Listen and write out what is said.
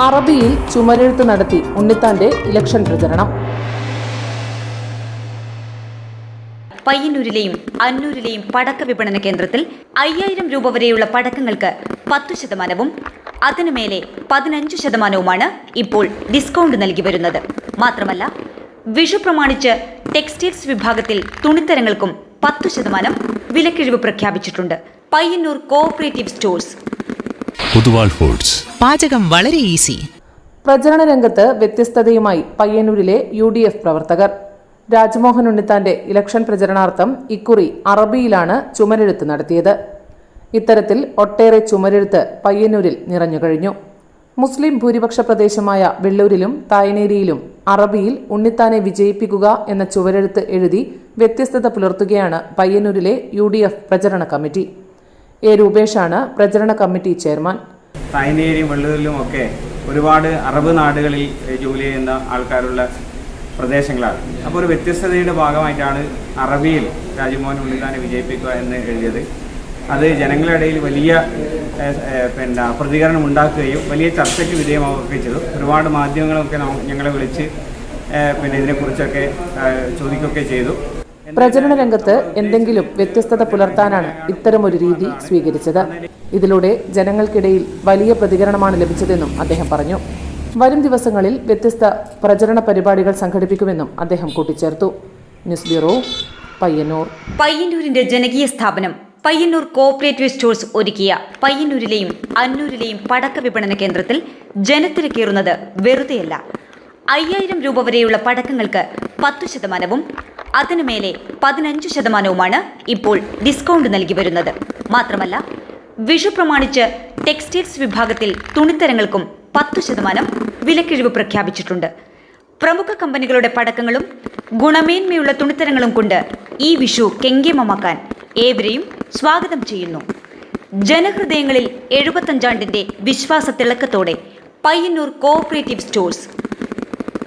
അറബിയിൽ ചുമരെഴുത്ത് നടത്തി ഉണ്ണിത്താന്റെ ഇലക്ഷൻ പ്രചരണം. പയ്യന്നൂരിലെയും അന്നൂരിലെയും പടക്ക വിപണന കേന്ദ്രത്തിൽ അയ്യായിരം രൂപ വരെയുള്ള പടക്കങ്ങൾക്ക് പത്തു ശതമാനവും അതിനു മേലെ പതിനഞ്ച് ശതമാനവുമാണ് ഇപ്പോൾ ഡിസ്കൗണ്ട് നൽകി വരുന്നത്. മാത്രമല്ല വിഷു പ്രമാണിച്ച് ടെക്സ്റ്റൈൽസ് വിഭാഗത്തിൽ തുണിത്തരങ്ങൾക്കും പത്തു ശതമാനം വിലക്കിഴിവ് പ്രഖ്യാപിച്ചിട്ടുണ്ട്. Payyanur cooperative stores Poduval foods പാചകം വളരെ ഈസി. പ്രചരണ രംഗത്ത് വ്യത്യസ്തതയുമായി പയ്യന്നൂരിലെ യു ഡി എഫ് പ്രവർത്തകർ. രാജ്മോഹൻ ഉണ്ണിത്താന്റെ ഇലക്ഷൻ പ്രചരണാർത്ഥം ഇക്കുറി അറബിയിലാണ് ചുമരെഴുത്ത് നടത്തിയത്. ഇത്തരത്തിൽ ഒട്ടേറെ ചുമരെഴുത്ത് പയ്യന്നൂരിൽ നിറഞ്ഞുകഴിഞ്ഞു മുസ്ലിം ഭൂരിപക്ഷ പ്രദേശമായ വെള്ളൂരിലും തായനേരിയിലും അറബിയിൽ ഉണ്ണിത്താനെ വിജയിപ്പിക്കുക എന്ന ചുവരെഴുത്ത് എഴുതി വ്യത്യസ്തത പുലർത്തുകയാണ് പയ്യന്നൂരിലെ യു ഡി എഫ് പ്രചരണ കമ്മിറ്റി. എ രൂപേഷാണ് പ്രചരണ കമ്മിറ്റി ചെയർമാൻ. തായ്നേരി വെള്ളൂരിലും ഒക്കെ ഒരുപാട് അറബ് നാടുകളിൽ ജോലി ചെയ്യുന്ന ആൾക്കാരുള്ള പ്രദേശങ്ങളാണ്. അപ്പോൾ ഒരു വ്യത്യസ്തതയുടെ ഭാഗമായിട്ടാണ് അറബിയിൽ രാജ്മോഹൻ ഉണ്ണിത്താനെ വിജയിപ്പിക്കുക എന്ന് എഴുതിയത്. അത് ജനങ്ങളുടെ ഇടയിൽ വലിയ പിന്നെ പ്രതികരണം ഉണ്ടാക്കുകയും വലിയ ചർച്ചയ്ക്ക് വിധേയമാവുകയും ചെയ്തു ഒരുപാട് മാധ്യമങ്ങളൊക്കെ ഞങ്ങളെ വിളിച്ച് പിന്നെ ഇതിനെക്കുറിച്ചൊക്കെ ചോദിക്കുകയൊക്കെ ചെയ്തു. പ്രചരണ രംഗത്ത് എന്തെങ്കിലും വ്യത്യസ്തത പുലർത്താനാണ് ഇത്തരമൊരു രീതി സ്വീകരിച്ചത്. ഇതിലൂടെ ജനങ്ങൾക്കിടയിൽ വലിയ പ്രതികരണമാണ് ലഭിച്ചതെന്നും അദ്ദേഹം പറഞ്ഞു. വരും ദിവസങ്ങളിൽ വ്യത്യസ്ത പ്രചരണ പരിപാടികൾ സംഘടിപ്പിക്കുമെന്നും അദ്ദേഹം കൂട്ടിച്ചേർത്തു. News bureau Payyanur. പയ്യന്നൂരിന്റെ ജനകീയ സ്ഥാപനം പയ്യന്നൂർ കോഓപ്പറേറ്റീവ് സ്റ്റോഴ്സ് ഒരുക്കിയ പയ്യന്നൂരിലെയും അന്നൂരിലെയും പടക്ക വിപണന കേന്ദ്രത്തിൽ ജനത്തിരക്കേറുന്നത് വെറുതെയല്ല. അയ്യായിരം രൂപ വരെയുള്ള പടക്കങ്ങൾക്ക് പത്തു ശതമാനവും അതിനു മേലെ പതിനഞ്ച് ശതമാനവുമാണ് ഇപ്പോൾ ഡിസ്കൗണ്ട് നൽകി വരുന്നത്. മാത്രമല്ല വിഷു പ്രമാണിച്ച് ടെക്സ്റ്റൈൽസ് വിഭാഗത്തിൽ തുണിത്തരങ്ങൾക്കും പത്തു ശതമാനം വിലക്കിഴിവ് പ്രഖ്യാപിച്ചിട്ടുണ്ട്. പ്രമുഖ കമ്പനികളുടെ പടക്കങ്ങളും ഗുണമേന്മയുള്ള തുണിത്തരങ്ങളും കൊണ്ട് ഈ വിഷു കെങ്കേമമാക്കാൻ ഏവരെയും സ്വാഗതം ചെയ്യുന്നു. ജനഹൃദയങ്ങളിൽ എഴുപത്തഞ്ചാണ്ടിന്റെ വിശ്വാസ തിളക്കത്തോടെ പയ്യന്നൂർ കോഓപ്പറേറ്റീവ് സ്റ്റോഴ്സ്